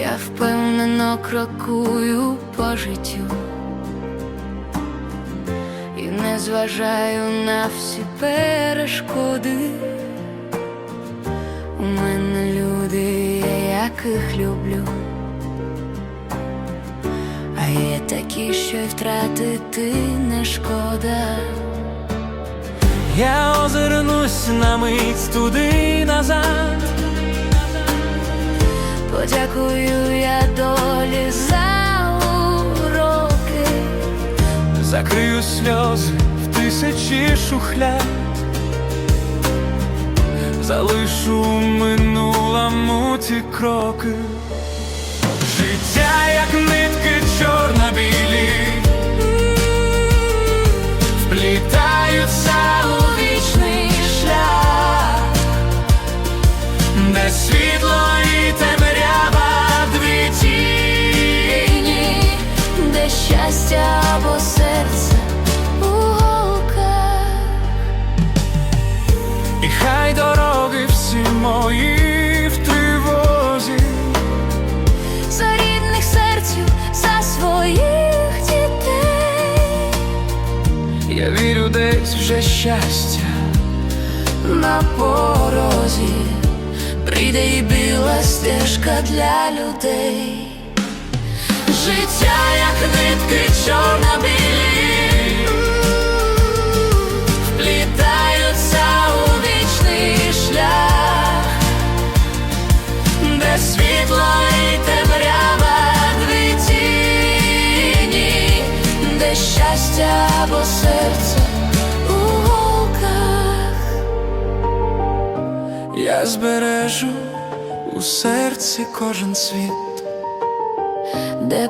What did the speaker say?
Я впевнено крокую по життю і не зважаю на всі перешкоди. У мене люди, я яких люблю, а є такі, що й втратити не шкода. Я озирнусь на мить туди назад. Подякую я долі за уроки. Закрию сльози в тисячі шухляд, залишу в минулому ті кроки. Життя, як нитки щастя або серце у голках. І хай дороги всі мої в тривозі, За рідних серців, за своїх дітей, я вірю десь вже щастя. на порозі прийде і біла стежка для людей. Життя, нитки чорно-білі, вплітаються у вічний шлях, де світло і темрява дві тіні, де щастя або серце у голках. Я збережу у серці кожен світ. де